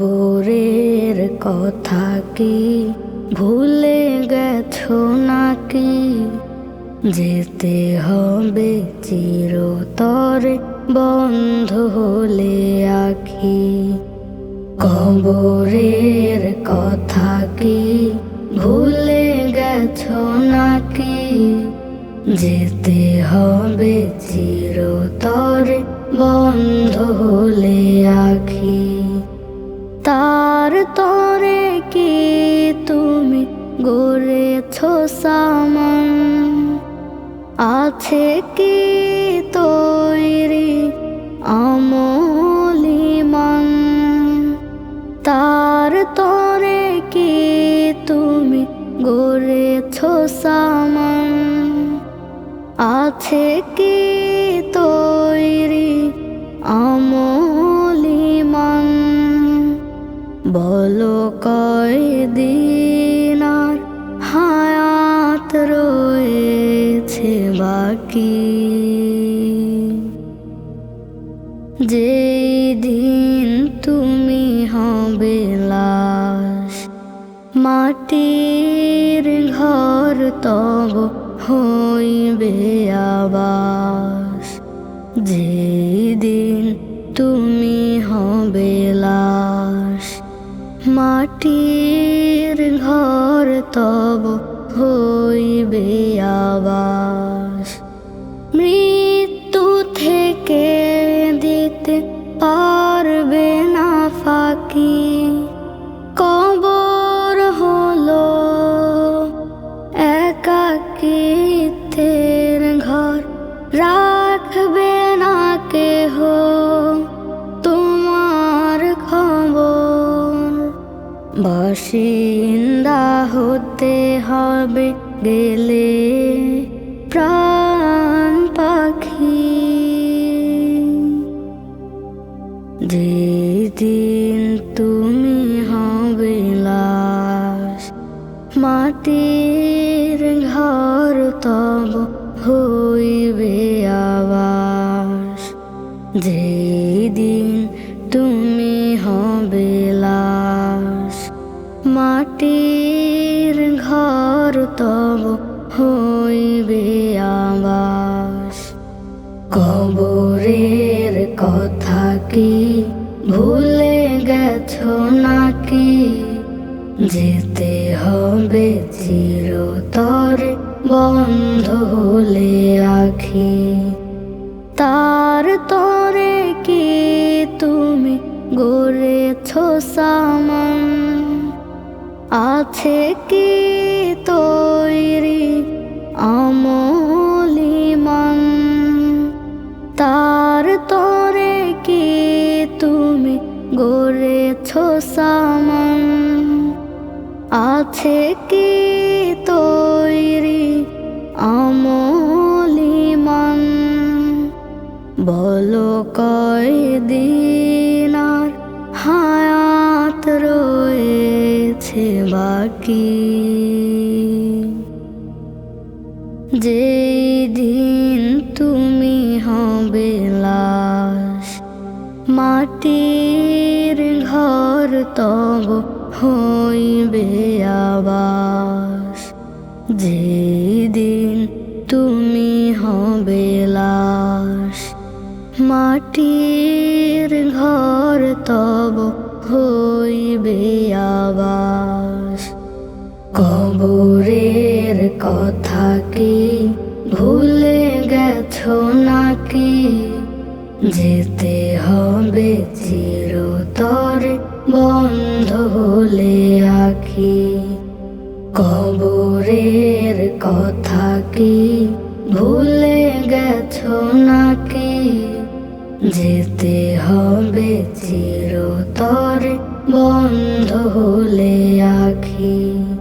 কবরের কথা কি ভুলে গেছো নাকি? যেতে হবে চিরতরে, বন্ধ হলে আখি। কবরের কথা কি ভুলে গেছো নাকি? যেতে হবে চিরতরে, বন্ধ হলে আখি। তার তরে কি তুমি গড়েছ সামান? আছে কি তৈরি আমলিমান তার তরে কি তুমি গড়েছ সামান? আছে কি বলো কয়দিন হায়াত রয়েছে বাকি। যেই দিন তুমি হবে লাশ, মাটির ঘর তব হইবে আবাস। যেদিন তুমি হবে মাটির ঘর তব হইবে আবাস। মৃত্যু থেকে দিতে পারবে না ফাঁকি। কবর হলো একাকিত্বের ঘর। রাখবে বাসিন্দা হতে হবে গেলে প্রাণ পাখি। যেদিন তুমি হবে লাশ, মাটির ঘর তব হইবে আবাস। যেদিন তুমি হবে কবরের কথা কি ভুলে গেছো নাকি? যেতে হবে চিরতরে বন্ধ হলে আখি। তার তরে কি তুমি গড়েছ সামান? আছে কি তৈরি গড়েছ সামান। আছে কি তৈরি আমলিমান? বলো কয়দিন আর হায়াত রয়েছে বাকি? যেই দিন তুমি হবে লাশ মাটির ঘর তব হইবে আবাস। যেদিন তুমি হবে লাশ, মাটির ঘর তব হইবে আবাস। কবরের কথা কি ভুলে গেছো নাকি? যেতে হবে চিরতরে বন্ধ হলে আখি কবরের কথা কি ভুলে গেছো নাকি? যেতে হবে চিরতরে বন্ধ হলে আখি